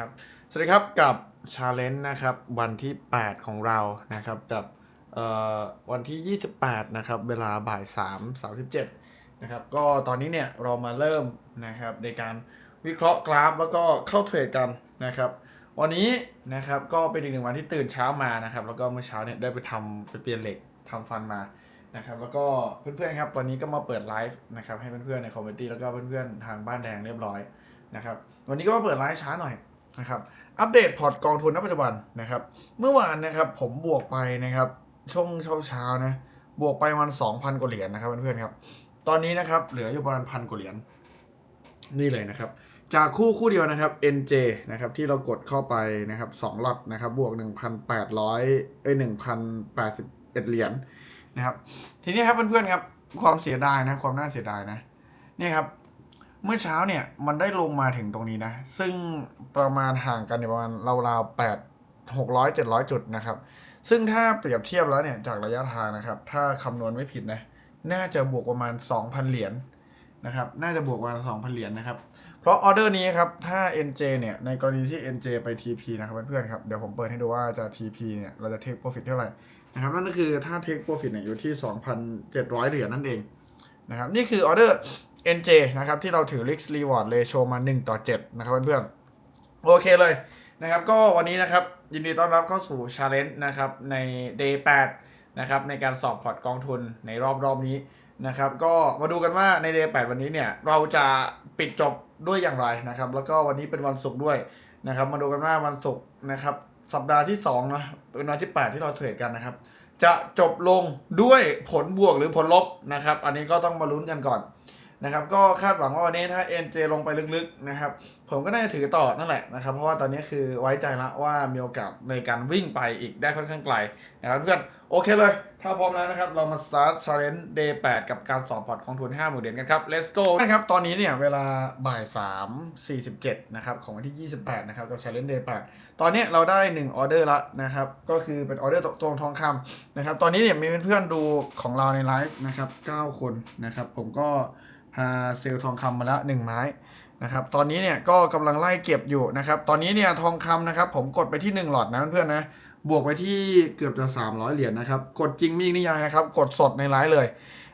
ครับสวัสดีครับกับชาเลนจ์นะครับวันที่ 8 ของเรานะครับกับวันที่ 28 นะครับ เวลาบ่าย3 37นะครับก็ตอนนี้เนี่ยเรามาเริ่มนะครับในการวิเคราะห์กราฟแล้วก็เข้าเทรดกันนะครับ วันนี้นะครับก็เป็นอีกหนึ่งวันที่ตื่นเช้ามานะครับ แล้วก็เมื่อเช้าเนี่ยได้ไปทำไปเปลี่ยนเหล็กทำฟันมานะครับแล้วก็เพื่อนๆครับตอนนี้ก็มาเปิดไลฟ์นะครับให้เพื่อนๆในคอมเมนตี้แล้วก็เพื่อนๆทางบ้านแดงเรียบร้อยนะครับวันนี้ก็มาเปิดไลฟ์ช้าหน่อย นะครับอัปเดตพอร์ตกองทุนณปัจจุบันนะครับ เมื่อวานนะครับผมบวกไปนะครับช่วงเช้าเช้าๆนะบวกไปประมัน2,000กว่าเหรียญนะครับเพื่อนๆครับ ตอนนี้นะครับเหลืออยู่ประมาณพันกว่าเหรียญนี่เลยนะครับ จากคู่คู่เดียวนะครับ NJ นะครับที่เรากดเข้าไปนะครับ2ล็อตนะครับบวก 1,800เอ้ย1,081เหรียญนะครับ ทีนี้ครับเพื่อนๆครับความเสียดายนะความน่าเสียดายนะนี่ครับ เมื่อเช้าเนี่ยมันได้ลงมาถึงตรงนี้นะ ซึ่งประมาณห่างกันประมาณราวๆแปดหกร้อยเจ็ดร้อยจุดนะครับ ซึ่งถ้าเปรียบเทียบแล้วเนี่ยจากระยะทางนะครับ ถ้าคำนวณไม่ผิดนะ น่าจะบวกประมาณ2,000เหรียญนะครับ น่าจะบวกประมาณ2,000เหรียญนะครับ เพราะออเดอร์นี้ครับ ถ้า NJ เนี่ยในกรณีที่ NJ ไป TP นะครับเพื่อนๆครับ เดี๋ยวผมเปิดให้ดูว่าจะ TP เนี่ยเราจะ take profit เท่าไหร่นะครับ นั่นก็คือถ้า take profit เนี่ยอยู่ที่ 2,700 เหรียญนั่นเองนะครับ นี่คือออเดอร์ NJ นะครับที่เราถือ Risk Reward Ratio มา 1 ต่อ 7 นะครับเพื่อนๆ โอเคเลยนะครับ ก็วันนี้นะครับ ยินดีต้อนรับเข้าสู่ Challenge นะครับ ใน Day 8 นะครับ ในการสอบพอร์ตกองทุนในรอบรอบนี้นะครับ ก็มาดูกันว่าใน Day 8 วันนี้เนี่ย เราจะปิดจบด้วยอย่างไรนะครับ แล้วก็วันนี้เป็นวันศุกร์ด้วยนะครับ มาดูกันว่าวันศุกร์นะครับสัปดาห์ที่2นะเป็นวันที่ 8 ที่เราเทรดกันนะครับ จะจบลงด้วยผลบวกหรือผลลบนะครับ อันนี้ก็ต้องมาลุ้นกันก่อน นะครับก็คาดหวังว่าวันนี้ถ้า NJ ลงไปลึกๆนะครับผมก็น่าจะถือต่อนั่นแหละนะครับเพราะว่าตอนนี้คือไว้ใจละว่ามีโอกาสในการวิ่งไปอีกได้ค่อนข้างไกลนะครับเพื่อนโอเคเลย ถ้าพร้อมแล้วนะครับ เรามา start challenge day 8กับการสอบพอร์ตของทุน5หมื่นเหรียญกันครับ let's go นะครับตอนนี้เนี่ยเวลาบ่าย 3 47 นะครับ ของวันที่ 28 นะครับ กับ challenge day 8ตอนนี้เราได้ 1 ออเดอร์ละนะครับ ก็คือเป็นออเดอร์ตรงทองคำนะครับ ตอนนี้เนี่ยมีเพื่อนๆดูของเราในไลฟ์นะครับ 9 คนนะครับ ผมก็ พาเซลล์ทองคำมาละ1ไม้นะครับตอนนี้เนี่ยก็กำลังไล่เก็บอยู่นะครับตอนนี้เนี่ยทองคำนะครับผมกดไปที่ 1 หลอดนะเพื่อนๆนะบวกไปที่เกือบจะ 300 เหรียญนะครับกดจริงมีนิยายนะครับกดสดในไลฟ์เลย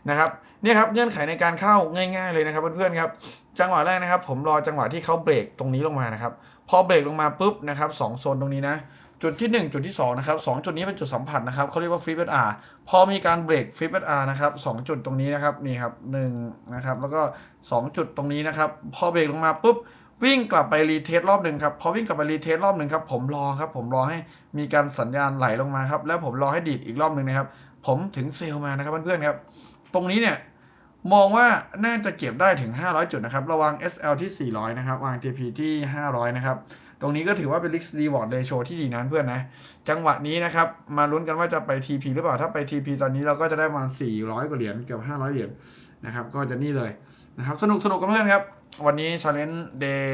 นะครับเนี่ยครับเงื่อนไขในการเข้าง่าย ๆเลยนะครับเพื่อนๆครับจังหวะแรกนะครับ ผมรอจังหวะที่เขาเบรกตรงนี้ลงมานะครับพอเบรกลงมาปุ๊บนะครับสองโซนตรงนี้นะ จุดที่ 1 จุดที่2นะครับสองจุดนี้เป็นจุดสัมผัสนะครับเขาเรียกว่าฟลิปเออาร์พอมีการเบรกฟลิปเออาร์นะครับสองจุดตรงนี้นะครับนี่ครับหนึ่งนะครับแล้วก็ 2 จุดตรงนี้นะครับพอเบรกลงมาปุ๊บวิ่งกลับไปรีเทสรอบหนึ่งครับพอวิ่งกลับไปรีเทสรอบหนึ่งครับผมรอครับผมรอให้มีการสัญญาณไหลลงมาครับแล้วผมรอให้ดีดอีกรอบหนึ่งนะครับผมถึงเซลล์มานะครับเพื่อนๆครับตรงนี้เนี่ยมองว่าน่าจะเก็บได้ถึง 500 จุดนะครับระวัง SL ที่ 400 นะครับวาง TP ที่ 500 นะครับ ตรงนี้ก็ถือว่าเป็นลิกซ์รีวอร์ดเรโชที่ดีนั่นเพื่อนนะ จังหวะนี้นะครับ มาลุ้นกันว่าจะไป TP หรือเปล่า ถ้าไป TP ตอนนี้เราก็จะได้ประมาณ400 กว่าเหรียญเกือบ500 เหรียญนะครับ ก็จะนี่เลยนะครับ สนุกสนุกกันเพื่อนครับ วันนี้ challenge day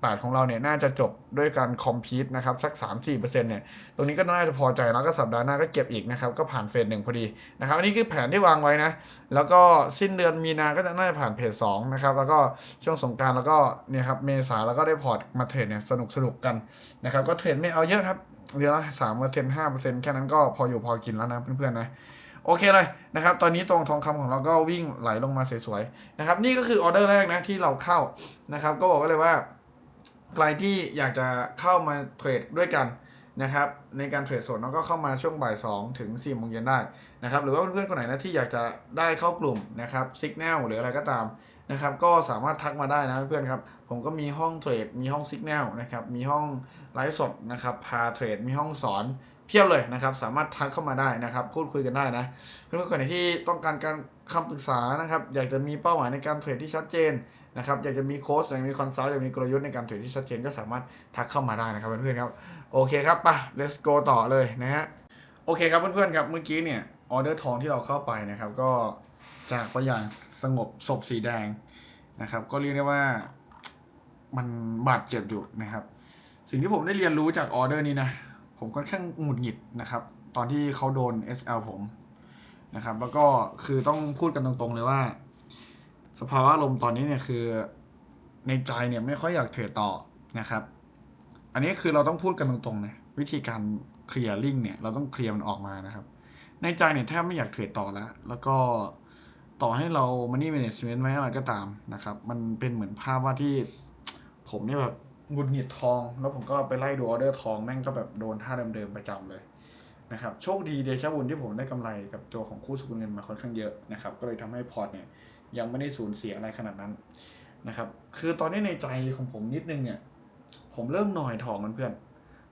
8 ของเราเนี่ยน่าจะจบด้วยการคอมพีตนะครับสัก 3-4%เนี่ยตรงนี้ก็น่าจะพอใจแล้วก็สัปดาห์หน้าก็เก็บอีกนะครับก็ผ่านเฟสหนึ่งพอดีนะครับอันนี้คือแผนที่วางไว้นะแล้วก็สิ้นเดือนมีนาก็จะน่าจะผ่านเพจสองนะครับแล้วก็ช่วงสงการแล้วก็เนี่ยครับเมษาแล้วก็ได้พอร์ตมาเทรดเนี่ยสนุกสนุกกันนะครับก็เทรดไม่เอาเยอะครับเดือนละสามเปอร์เซ็นต์ห้าเปอร์เซ็นต์แค่นั้นก็พออยู่พอกินแล้วนะเพื่อนๆนะโอเคเลยนะครับ ตอนนี้ตรงทองคำของเราก็วิ่งไหลลงมาสวยๆนะครับ นี่ก็คือออเดอร์แรกนะที่เราเข้านะครับ ก็บอกไว้เลยว่า ใครที่อยากจะเข้ามาเทรดด้วยกันนะครับในการเทรดสดน้องก็เข้ามาช่วงบ่าย2ถึง4โมงเย็นได้นะครับหรือว่าเพื่อนๆคนไหนนะที่อยากจะได้เข้ากลุ่มนะครับซิกแนลหรืออะไรก็ตามนะครับก็สามารถทักมาได้นะเพื่อนครับผมก็มีห้องเทรดมีห้องซิกแนลนะครับมีห้องไลฟ์สดนะครับพาเทรดมีห้องสอน เพียบเลยนะครับ สามารถทักเข้ามาได้นะครับ พูดคุยกันได้นะเพื่อนๆคนไหนที่ต้องการการคำปรึกษานะครับ อยากจะมีเป้าหมายในการเทรดที่ชัดเจนนะครับ อยากจะมีโค้ชอยากมีคอนซัลท์อยากมีกลยุทธ์ในการเทรดที่ชัดเจนก็สามารถทักเข้ามาได้นะครับเพื่อนๆครับ โอเคครับไป let's go ต่อเลยนะฮะ โอเคครับเพื่อนๆครับ เมื่อกี้เนี่ยออเดอร์ทองที่เราเข้าไปนะครับ ก็จากไปอย่างสงบศพสีแดงนะครับ ก็เรียกได้ว่ามันบาดเจ็บอยู่นะครับ สิ่งที่ผมได้เรียนรู้จากออเดอร์นี้นะ ผมค่อนข้างหงุดหงิดนะครับ ตอนที่เขาโดน SL ผมนะครับ แล้วก็คือต้องพูดกันตรงๆเลยว่า สภาวะลมตอนนี้เนี่ยคือในใจเนี่ยไม่ค่อยอยากเทรดต่อนะครับ อันนี้คือเราต้องพูดกันตรงๆนะวิธีการเคลียร์ลิงเนี่ยเราต้องเคลียร์มันออกมานะครับ ในใจเนี่ยแทบไม่อยากเทรดต่อแล้ว แล้วก็ต่อให้เรา money management ไว้อะไรก็ตามนะครับ มันเป็นเหมือนภาพว่าที่ผมเนี่ยแบบ หงุดหงิดทอง แล้วผมก็ไปไล่ดูออเดอร์ทองแม่งก็แบบโดนท่าเดิมๆประจำเลยนะครับโชคดีเดชะบุญที่ผมได้กำไรกับตัวของคู่สกุลเงินมาค่อนข้างเยอะนะครับก็เลยทำให้พอร์ตเนี่ยยังไม่ได้สูญเสียอะไรขนาดนั้นนะครับคือตอนนี้ในใจของผมนิดนึงเนี่ยผมเริ่มหนอยทองเพื่อน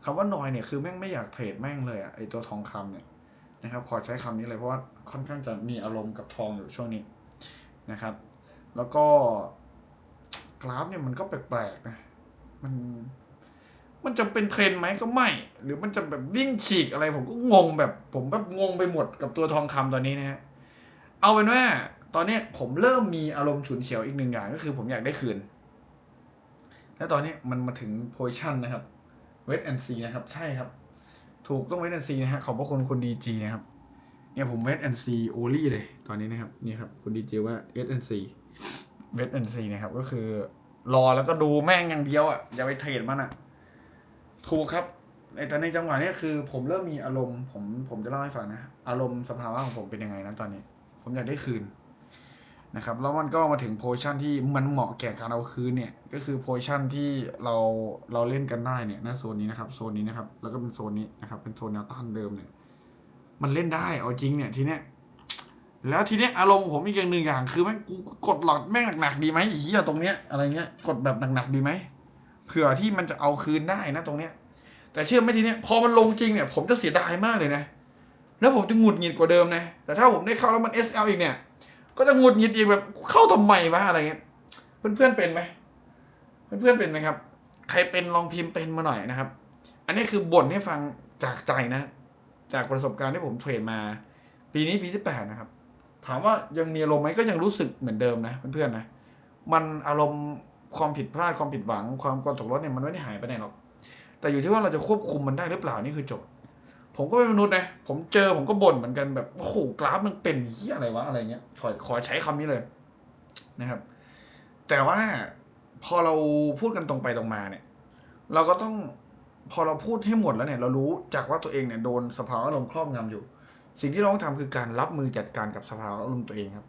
คำว่าหนอยเนี่ยคือแม่งไม่อยากเทรดแม่งเลยอะไอตัวทองคำเนี่ยนะครับขอใช้คำนี้เลยเพราะว่าค่อนข้างจะมีอารมณ์กับทองอยู่ช่วงนี้นะครับ แล้วก็กราฟเนี่ยมันก็แปลกๆนะ มัน มันจะเป็นเทรนไหมก็ไม่ หรือมันจะแบบวิ่งฉีกอะไร ผมก็งงแบบ ผมแบบงงไปหมดกับตัวทองคำตอนนี้นะฮะเอาเป็นว่าตอนเนี้ยผมเริ่มมีอารมณ์ฉุนเฉียวอีกหนึ่งอย่างก็คือผมอยากได้คืน แล้วตอนนี้มันมาถึงโพชั่นนะครับเวทแอนซีนะครับ ใช่ครับ ถูกต้องเวทแอนซีนะฮะขอบพระคุณคุณดีจีนะครับเนี่ยผมเวทแอนซีโอลี่เลย ตอนนี้นะครับนี่ครับคุณดีจีว่าเวทแอนซีเวทแอนซีนะครับ ก็คือ รอแล้วก็ดูแม่งอย่างเดียวอะอย่าไปเทรดมันอะ ถูกครับในแต่ในจังหวะนี้คือ ผมเริ่มมีอารมณ์ผมผมจะเล่าให้ฟังนะ อารมณ์สภาวะของผมเป็นยังไงนะตอนนี้ ผมอยากได้คืนนะครับแล้วมันก็มาถึงโพชั่นที่มันเหมาะแก่การเอาคืนเนี่ย ก็คือโพชั่นที่เราเราเล่นกันได้เนี่ยน้าโซนนี้นะครับโซนนี้นะครับ แล้วก็เป็นโซนนี้นะครับ เป็นโซนแนวต้านเดิมเนี่ย มันเล่นได้เอาจริงเนี่ยทีเนี้ย แล้วทีเนี้ยอารมณ์ผมอีกอย่างหนึ่งอย่าง คือแม่งกูกดหลอดแม่งหนักๆดีไหมอ้เหี้ยตรงเนี้ยอะไรเงี้ยกดแบบหนักๆดีไหมเผื่อที่มันจะเอาคืนได้นะตรงเนี้ย แต่เชื่อไหมทีเนี้ยพอมันลงจริงเนี่ยผมจะเสียดายมากเลยนะ แล้วผมจะหงุดหงิดกว่าเดิมนะ แต่ถ้าผมได้เข้าแล้วมัน SL อีกเนี่ย ก็จะหงุดหงิดอีกแบบเข้าทำไมวะอะไรเงี้ยเพื่อนๆเป็นไหมเพื่อนๆเป็นไหมครับ ใครเป็นลองพิมพ์เป็นมาหน่อยนะครับ อันนี้คือบ่นให้ฟังจากใจนะ จากประสบการณ์ที่ผมเทรดมา ปีนี้ปีที่แปดนะครับ ถามว่ายังมีอารมณ์ไหมก็ยังรู้สึกเหมือนเดิมนะเพื่อนๆนะมันอารมณ์ความผิดพลาดความผิดหวัง ความกดตกรถเนี่ยมันไม่ได้หายไปไหนหรอก แต่อยู่ที่ว่าเราจะควบคุมมันได้หรือเปล่านี่คือโจทย์ผมก็เป็นมนุษย์นะผมเจอผมก็บ่นเหมือนกันแบบโอ้โหกราฟมันเป็นเหี้ยอะไรวะอะไรเงี้ยขอขอใช้คำนี้เลยนะครับ แต่ว่าพอเราพูดกันตรงไปตรงมาเนี่ย เราก็ต้องพอเราพูดให้หมดแล้วเนี่ย เรารู้จากว่าตัวเองเนี่ยโดนสภาวะอารมณ์ครอบงำอยู่ สิ่งที่เราต้องทำคือการรับมือจัดการกับสภาวะอารมณ์ตัวเองครับ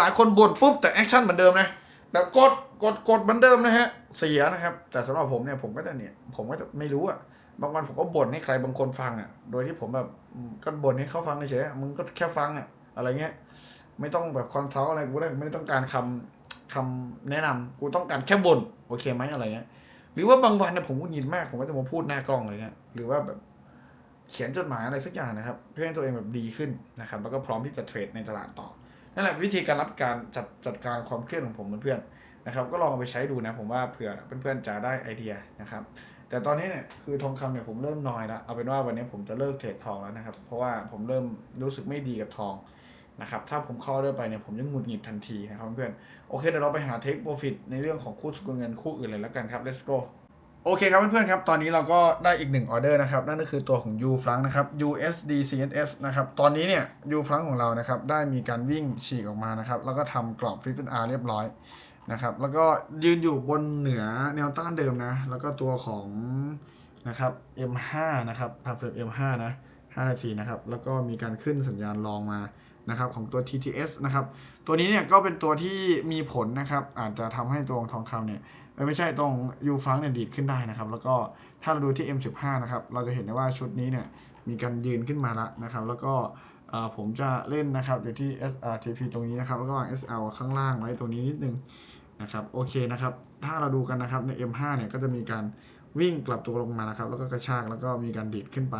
หลายคนบ่นปุ๊บแต่แอคชั่นเหมือนเดิมนะแบบกดกดกดเหมือนเดิมนะฮะเสียนะครับ แต่สำหรับผมเนี่ยผมก็จะเนี่ยผมก็จะไม่รู้อะบางวันผมก็บ่นให้ใครบางคนฟังอะโดยที่ผมแบบก็บ่นให้เขาฟังเฉยมึงก็แค่ฟังอะอะไรเงี้ยไม่ต้องแบบคอนซัลท์อะไรกูได้ไม่ต้องการคำคำแนะนำกูต้องการแค่บ่นโอเคไหมอะไรเงี้ยหรือว่าบางวันเนี่ยผมก็ยินมากผมก็จะมาพูดหน้ากล้องอะไรเงี้ยหรือว่าแบบ เขียนจดหมายอะไรสักอย่างนะครับ เพื่อให้ตัวเองแบบดีขึ้นนะครับ แล้วก็พร้อมที่จะเทรดในตลาดต่อนั่นแหละวิธีการรับการจัดจัดการความเครียดของผมเพื่อนๆนะครับ ก็ลองเอาไปใช้ดูนะผมว่าเผื่อเพื่อนๆจะได้ไอเดียนะครับ แต่ตอนนี้เนี่ยคือทองคำเนี่ยผมเริ่มนอยแล้วเอาเป็นว่าวันนี้ผมจะเลิกเทรดทองแล้วนะครับ เพราะว่าผมเริ่มรู้สึกไม่ดีกับทองนะครับถ้าผมเข้าเรื่อยไปเนี่ยผมจะหงุดหงิดทันทีนะครับเพื่อนๆโอเคเดี๋ยวเราไปหาเทคโปรฟิตในเรื่องของคู่สกุลเงินคู่อื่นเลยแล้วกันครับ let's go โอเคครับเพื่อนๆครับ ตอนนี้เราก็ได้อีกหนึ่งออเดอร์นะครับ นั่นก็คือตัวของ U f r a n c นะครับ USD CNS นะครับ ตอนนี้เนี่ย U f r a n c ของเรานะครับ ได้มีการวิ่งฉีกออกมานะครับ แล้วก็ทำกรอบฟิปเป็น R เรียบร้อยนะครับ แล้วก็ยืนอยู่บนเหนือแนวต้านเดิมนะ แล้วก็ตัวของนะครับ M5 นะครับทำเฟรม M5 นะ 5 นาทีนะครับ แล้วก็มีการขึ้นสัญญาณรองมานะครับของตัว TTS นะครับ ตัวนี้เนี่ยก็เป็นตัวที่มีผลนะครับ อาจจะทำให้ตัวทองคำเนี่ย ไม่ใช่ตรงยูฟรังเนี่ยดีดขึ้นได้นะครับ แล้วก็ถ้าเราดูที่ M15 นะครับ เราจะเห็นได้ว่าชุดนี้เนี่ยมีการยืนขึ้นมาแล้วนะครับ แล้วก็ผมจะเล่นนะครับอยู่ที่ SRTP ตรงนี้นะครับ แล้วก็วาง SL ข้างล่างไว้ตรงนี้นิดนึงนะครับโอเคนะครับ ถ้าเราดูกันนะครับใน M5 เนี่ยก็จะมีการวิ่งกลับตัวลงมานะครับ แล้วก็กระชากแล้วก็มีการดีดขึ้นไป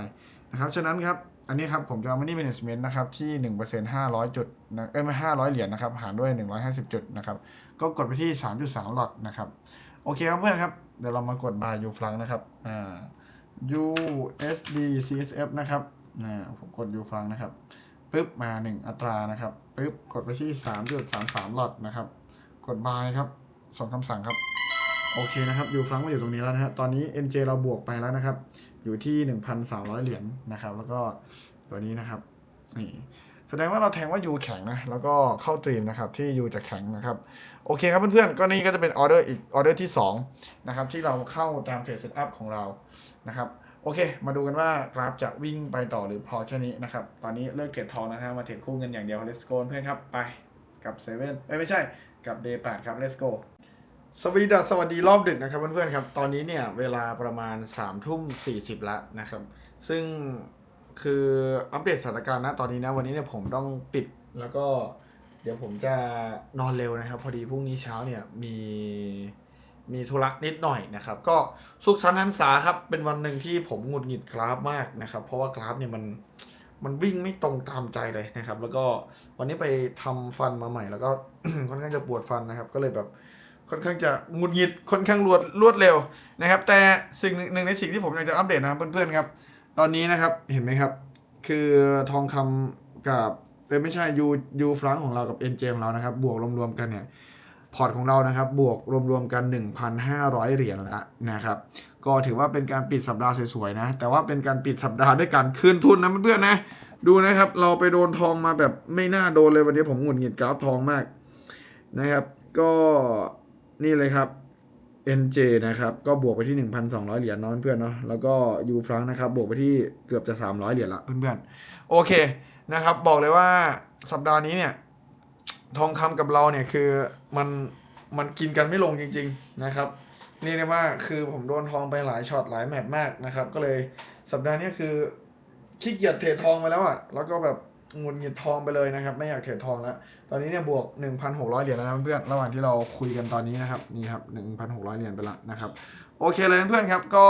นะครับฉะนั้นครับอันนี้ครับผมจะเอา money management นะครับที่ 1% 500 จุดนะเอ้ยไม่500 เหรียญนะครับ หารด้วย 150 จุดนะครับ ก็กดไปที่ 3.3 หลอดนะครับ โอเคครับเพื่อนครับ เดี๋ยวเรามากดบายยูฟลังนะครับอ่า USD CSF นะครับอ่าผมกดยูฟลังนะครับปึ๊บมา 1 อัตรานะครับปึ๊บกดไปที่ 3.33หลอดนะครับ กดบายครับส่งคำสั่งครับ โอเคนะครับยูฟลังมาอยู่ตรงนี้แล้วนะฮะตอนนี้ NJ เราบวกไปแล้วนะครับ อยู่ที่ 1,300 เหรียญนะครับ แล้วก็ตัวนี้นะครับนี่ ดงว่าเราแทงว่า U แข็งนะ แล้วก็เข้าตรีมนะครับที่ U จะแข็งนะครับ โอเคครับเพื่อนๆ ก็นี่ก็จะเป็นออเดอร์อีกออเดอร์ที่2นะครับที่เราเข้าตามเทรดเซตอัพของเรานะครับโอเค มาดูกันว่ากราฟจะวิ่งไปต่อหรือพอแค่นี้นะครับ ตอนนี้เลิกเทรดทองนะครับมาเทรดคู่เงินอย่างเดียว let's go เพื่อนครับ ไปกับเซเว่นเอ้ไม่ใช่กับ day 8ครับ let's go สวีดัสสวัสดีรอบดึกนะครับเพื่อนๆครับ ตอนนี้เนี่ยเวลาประมาณ3ามทุ่มสีแล้วนะครับ ซึ่ง คืออัปเดตสถานการณ์นะตอนนี้นะ วันนี้เนี่ยผมต้องปิดแล้วก็เดี๋ยวผมจะนอนเร็วนะครับ พอดีพรุ่งนี้เช้าเนี่ยมีมีธุระนิดหน่อยนะครับ ก็สุขสันต์หันษาครับ เป็นวันหนึ่งที่ผมหงุดหงิดกราฟมากนะครับ เพราะว่ากราฟเนี่ยมันมันวิ่งไม่ตรงตามใจเลยนะครับ แล้วก็วันนี้ไปทำฟันมาใหม่ แล้วก็ค่อนข้างจะปวดฟันนะครับ ก็เลยแบบค่อนข้างจะหงุดหงิดค่อนข้างรวดรวดเร็วนะครับ แต่สิ่งหนึ่งหนึ่งในสิ่งที่ผมอยากจะอัปเดตนะครับเพื่อนๆครับ ตอนนี้นะครับเห็นไหมครับ คือทองคำกับเอ้ไม่ใช่ยูยูฟรังของเรากับเอ็นเจของเรานะครับ บวกรวมๆกันเนี่ยพอร์ตของเรานะครับ บวกรวมๆกัน 1,500 เหรียญแล้วนะครับ ก็ถือว่าเป็นการปิดสัปดาห์สวยๆนะ แต่ว่าเป็นการปิดสัปดาห์ด้วยการคืนทุนนะเพื่อนๆนะ ดูนะครับ เราไปโดนทองมาแบบไม่น่าโดนเลยวันนี้ผมหงุดหงิดกราฟทองมากนะครับ ก็นี่เลยครับ NJ นะครับก็บวกไปที่ 1,200 เหรียญเนาะเพื่อนเนาะแล้วก็ยูฟรังนะครับบวกไปที่เกือบจะ 300 เหรียญละเพื่อนๆโอเคนะครับบอกเลยว่าสัปดาห์นี้เนี่ยทองคำกับเราเนี่ยคือมันมันกินกันไม่ลงจริง ๆนะครับเรียกได้ว่าคือผมโดนทองไปหลายช็อตหลายแมตช์มากนะครับก็เลยสัปดาห์นี้คือขี้เกียจเทรดทองไปแล้วอะ่ะแล้วก็แบบ งุดหงิดทองไปเลยนะครับ ไม่อยากเทรดทองแล้วตอนนี้เนี่ยบวก 1,600 เหรียญแล้วนะเพื่อนระหว่างที่เราคุยกันตอนนี้นะครับนี่ครับ 1,600 เหรียญไปละนะครับโอเคเลยเพื่อนครับก็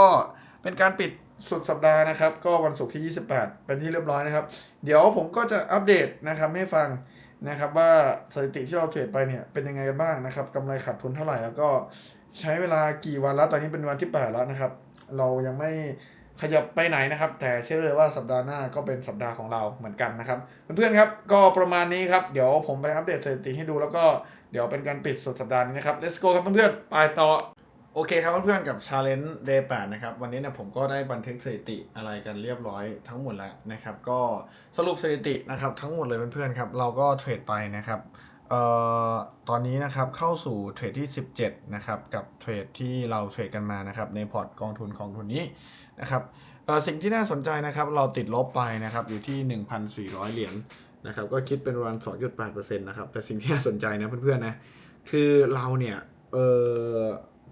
เป็นการปิดสุดสัปดาห์นะครับ ก็วันศุกร์ที่ 28 เป็นที่เรียบร้อยนะครับ เดี๋ยวผมก็จะอัปเดตนะครับให้ฟังนะครับว่าสถิติที่เราเทรดไปเนี่ยเป็นยังไงกันบ้างนะครับกำไรขาดทุนเท่าไหร่แล้วก็ใช้เวลากี่วันแล้วตอนนี้เป็นวันที่ 8 แล้วนะครับ เรายังไม่ ขยับไปไหนนะครับ แต่เชื่อเลยว่าสัปดาห์หน้าก็เป็นสัปดาห์ของเราเหมือนกันนะครับ เพื่อนๆครับก็ประมาณนี้ครับ เดี๋ยวผมไปอัปเดตสถิติให้ดูแล้วก็เดี๋ยวเป็นการปิดสุดสัปดาห์นี้นะครับ let's go ครับเพื่อนๆไปต่อโอเคครับเพื่อนๆกับ Challenge Day 8นะครับวันนี้เนี่ยผมก็ได้บันทึกสถิติอะไรกันเรียบร้อยทั้งหมดแล้วนะครับ ก็สรุปสถิตินะครับทั้งหมดเลยเพื่อนๆครับเราก็เทรดไปนะครับ ตอนนี้นะครับเข้าสู่เทรดที่ 17 นะครับ กับเทรดที่เราเทรดกันมานะครับ ในพอร์ตกองทุนของทุนนี้นะครับเอ่อสิ่งที่น่าสนใจนะครับเราติดลบไปนะครับอยู่ที่ 1,400 เหรียญนะครับก็คิดเป็นประมาณ2.8%นะครับแต่สิ่งที่น่าสนใจนะเพื่อนๆนะคือเราเนี่ยเอ่อ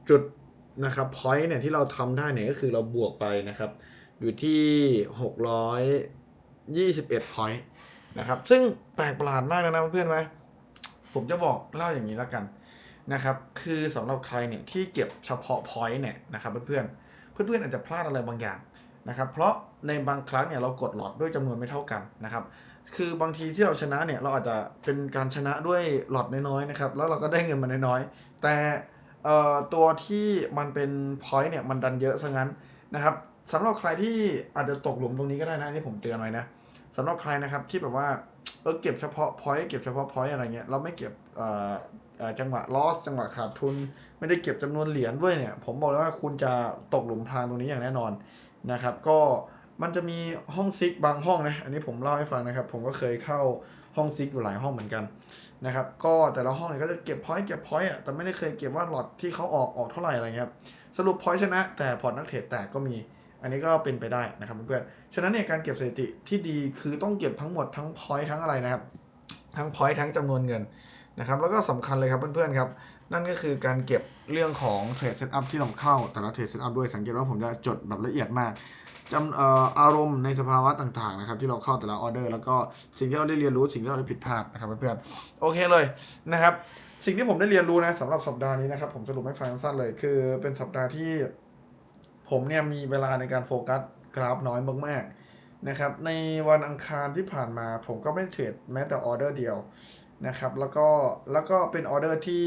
จุดนะครับ point เนี่ยที่เราทำได้เนี่ยก็คือเราบวกไปนะครับอยู่ที่ 621 point นะครับซึ่งแปลกประหลาดมากนะเพื่อนๆไหม ผมจะบอกเล่าอย่างนี้แล้วกันนะครับ คือสำหรับใครเนี่ยที่เก็บเฉพาะ point เนี่ยนะครับเพื่อนๆ เพื่อนๆอาจจะพลาดอะไรบางอย่างนะครับ เพราะในบางครั้งเนี่ยเรากดหลอดด้วยจำนวนไม่เท่ากันนะครับ คือบางทีที่เราชนะเนี่ยเราอาจจะเป็นการชนะด้วยหลอดน้อยๆนะครับ แล้วเราก็ได้เงินมาน้อยๆ แต่เอ่อตัวที่มันเป็น point เนี่ยมันดันเยอะซะงั้นนะครับสำหรับใครที่อาจจะตกหลุมตรงนี้ก็ได้นะนี่ผมเตือนไว้นะ สำหรับใครนะครับที่แบบว่าเออเก็บเฉพาะ point เก็บเฉพาะ point อะไรเงี้ยเราไม่เก็บอ่อเอ่อจังหวะ loss จังหวะขาดทุน ไม่ได้เก็บจำนวนเหรียญด้วยเนี่ย ผมบอกเลยว่าคุณจะตกหลุมพรางตรงนี้อย่างแน่นอนนะครับ ก็มันจะมีห้องซิกบางห้องนะอันนี้ผมเล่าให้ฟังนะครับ ผมก็เคยเข้าห้องซิกอยู่หลายห้องเหมือนกันนะครับ ก็แต่ละห้องเนี่ยก็จะเก็บพอยต์เก็บพอยต์อะแต่ไม่ได้เคยเก็บว่าหลอดที่เขาออกออกเท่าไหร่อะไรเงี้ยสรุปพอยต์ชนะ แต่พอร์ตนักเทรดแตกก็มี อันนี้ก็เป็นไปได้นะครับเพื่อนๆฉะนั้นเนี่ยการเก็บสถิติที่ดีคือต้องเก็บทั้งหมดทั้งพอยต์ทั้งอะไรนะครับ ทั้งพอยต์ทั้งจำนวนเงินนะครับ แล้วก็สำคัญเลยครับเพื่อนๆครับ นั่นก็คือการเก็บเรื่องของเทรดเซตอัพที่เราเข้า แต่ละเทรดเซตอัพด้วยสังเกตว่าผมจะจดแบบละเอียดมากจำเอ่ออารมณ์ในสภาวะต่างๆนะครับที่เราเข้าแต่ละออเดอร์ แล้วก็สิ่งที่เราได้เรียนรู้สิ่งที่เราได้ผิดพลาดนะครับเพื่อนๆโอเคเลยนะครับ สิ่งที่ผมได้เรียนรู้นะสำหรับสัปดาห์นี้นะครับ ผมสรุปให้ฟังสั้นเลย คือเป็นสัปดาห์ที่ ผมเนี่ยมีเวลาในการโฟกัสกราฟน้อยมากๆนะครับ ในวันอังคารที่ผ่านมาผมก็ไม่เทรดแม้แต่ออเดอร์เดียวนะครับ แล้วก็แล้วก็เป็นออเดอร์ที่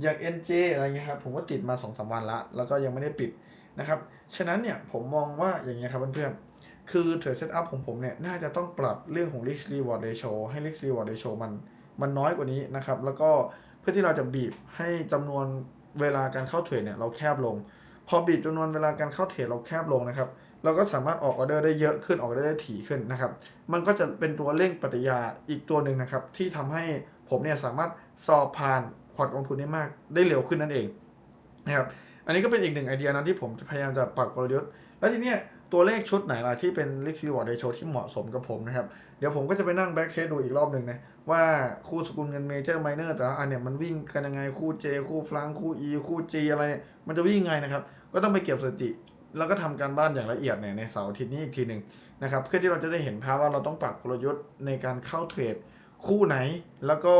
อย่าง NJ อะไรเงี้ยครับผมก็ติดมา2อสวันละ แล้วก็ยังไม่ได้ปิดนะครับ ฉะนั้นเนี่ยผมมองว่าอย่างเงี้ยครับเพื่อนๆ คือเทรดเซตอัพของผมเนี่ยน่าจะต้องปรับเรื่องของ risk reward ratio ให้ risk reward ratio มันมันน้อยกว่านี้นะครับ แล้วก็เพื่อที่เราจะบีบให้จำนวนเวลาการเข้าเทรดเนี่ยเราแคบลง พอบีบจำนวนเวลาการเข้าเทรดเราแคบลงนะครับ เราก็สามารถออกออเดอร์ได้เยอะขึ้นออกออเดอร์ได้ถี่ขึ้นนะครับ มันก็จะเป็นตัวเร่งปฏิยาอีกตัวหนึ่งนะครับ ที่ทำให้ผมเนี่ยสามารถสอบผ่านพอร์ตลงทุนได้มากได้เร็วขึ้นนั่นเองนะครับอันนี้ก็เป็นอีกหนึ่งไอเดียนะที่ผมจะพยายามจะปรับกลยุทธ์ แล้วทีเนี้ยตัวเลขชุดไหนล่ะที่เป็น risk reward ratio ที่เหมาะสมกับผมนะครับ เดี๋ยวผมก็จะไปนั่งแบ็กเทสดูอีกรอบหนึ่งนะ ว่าคู่สกุลเงินเมเจอร์ไมเนอร์แต่ละอันเนี่ยมันวิ่งกันยังไงคู่ J คู่ฟลังคู่ E คู่ G อะไรเนี่ยมันจะวิ่งยังไงนะครับ ก็ต้องไปเก็บสถิติ แล้วก็ทำการบ้านอย่างละเอียดเนี่ยในเสาร์อาทิตย์นี้อีกทีหนึ่งนะครับเพื่อที่เราจะได้เห็นภาพว่าเราต้องปรับกลยุทธ์ในการเข้าเทรดคู่ไหน แล้วก็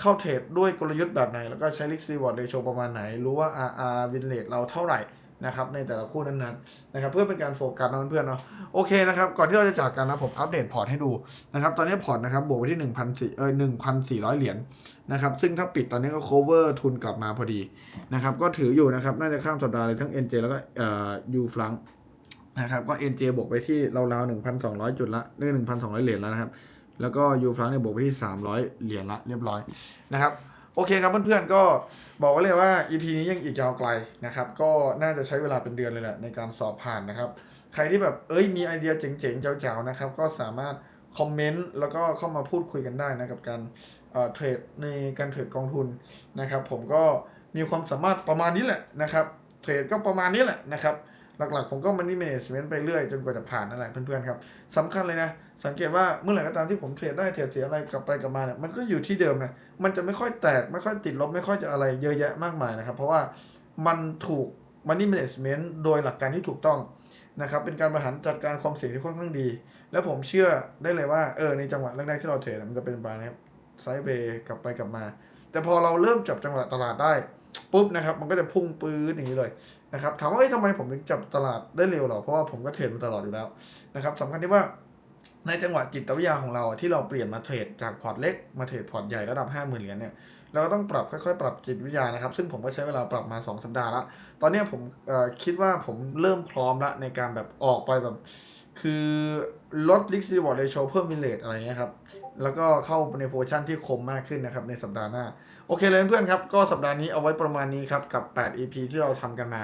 เข้าเทรดด้วยกลยุทธ์แบบไหน แล้วก็ใช้ risk reward ratio ประมาณไหน รู้ว่า RR win rate เราเท่าไหร่ นะครับในแต่ละคู่นั้นๆนะครับเพื่อเป็นการโฟกัสนะเพื่อนๆเนาะโอเคนะครับก่อนที่เราจะจากกันนะผมอัปเดตพอร์ตให้ดูนะครับตอนนี้พอร์ตนะครับบวกไปที่1 0 0เออ1,400 เหรียญนะครับซึ่งถ้าปิดตอนนี้ก็ cover ทุนกลับมาพอดีนะครับก็ถืออยู่นะครับน่าจะข้ามสัปดาห์เลยทั้ง NJ แล้วก็เอ่อ U Frank นะครับก็ NJ บวกไปที่ราวๆ1,200 จุดละเรื่อง1,200เหรียญแล้วนะครับแล้วก็ U Frank เนี่ยบวกไปที่ 300 เหรียญละเรียบร้อยนะครับ โอเคครับเพื่อนๆก็บอกไว้เลยว่า EP นี้ยังอีกยาวไกลนะครับ ก็น่าจะใช้เวลาเป็นเดือนเลยแหละในการสอบผ่านนะครับ ใครที่แบบเอ้ยมีไอเดียเจ๋งๆเจ๋วๆนะครับ ก็สามารถคอมเมนต์แล้วก็เข้ามาพูดคุยกันได้นะกับการเทรดในการเทรดกองทุนนะครับ ผมก็มีความสามารถประมาณนี้แหละนะครับ เทรดก็ประมาณนี้แหละนะครับ หลักๆ ผมก็มันนี่ management ไปเรื่อยจนกว่าจะผ่านนั่นแหละเพื่อนๆครับสำคัญเลยนะ สังเกตว่าเมื่อไหร่ก็ตามที่ผมเทรดได้เทรดเสียอะไรกลับไปกลับมาเนี่ยมันก็อยู่ที่เดิมนะมันจะไม่ค่อยแตกไม่ค่อยติดลบไม่ค่อยจะอะไรเยอะแยะมากมายนะครับ เพราะว่ามันถูก money management โดยหลักการที่ถูกต้องนะครับเป็นการบริหารจัดการความเสี่ยงที่ค่อนข้างดี แล้วผมเชื่อได้เลยว่าเออในจังหวะแรกๆที่เราเทรดมันจะเป็นประมาณนี้ครับไซด์เวย์กลับไปกลับมา แต่พอเราเริ่มจับจังหวะตลาดได้ปุ๊บนะครับมันก็จะพุ่งปื้ดอย่างนี้เลยนะครับถามว่าเอ้ยทำไมผมถึงจับตลาดได้เร็วหรอเพราะว่าผมก็เทรดมาตลอดอยู่แล้วนะครับสำคัญที่ว่า ในจังหวะจิตวิทยาของเราที่เราเปลี่ยนมาเทรดจากพอร์ตเล็กมาเทรดพอร์ตใหญ่ระดับ 5 0,000 เหรียญเนี่ยเราก็ต้องปรับค่อยๆ ปรับจิตวิทยานะครับ ซึ่งผมก็ใช้เวลาปรับมา 2 สัปดาห์ละตอนนี้ผมคิดว่าผมเริ่มพร้อมละในการแบบออกไปแบบ คือลด risk reward ratio เพิ่ม win rate อะไรเงี้ยครับ แล้วก็เข้าในโพชั่นที่คมมากขึ้นนะครับในสัปดาห์หน้า โอเคเลยเพื่อนๆครับ ก็สัปดาห์นี้เอาไว้ประมาณนี้ครับ กับ 8 EP ที่เราทำกันมา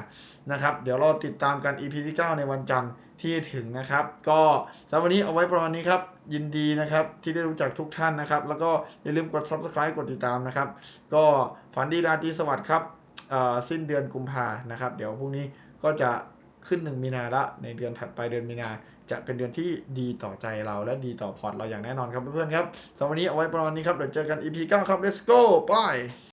นะครับเดี๋ยวเราติดตามกัน EP ที่ 9 ในวันจันทร์ ที่ถึงนะครับ ก็สำหรับวันนี้เอาไว้ประมาณนี้ครับ ยินดีนะครับ ที่ได้รู้จักทุกท่านนะครับ แล้วก็อย่าลืมกด subscribe กดติดตามนะครับ ก็ฝันดีราตรีสวัสดิ์ครับอ่อสิ้นเดือนกุมภานะครับ เดี๋ยวพรุ่งนี้ก็จะขึ้นหนึ่งมีนาละในเดือนถัดไปเดือนมีนา จะเป็นเดือนที่ดีต่อใจเราและดีต่อพอร์ตเราอย่างแน่นอนครับเพื่อนๆครับสำหรับวันนี้เอาไว้ประมาณนี้ครับเดี๋ยวเจอกัน EP 9 ครับ let's go bye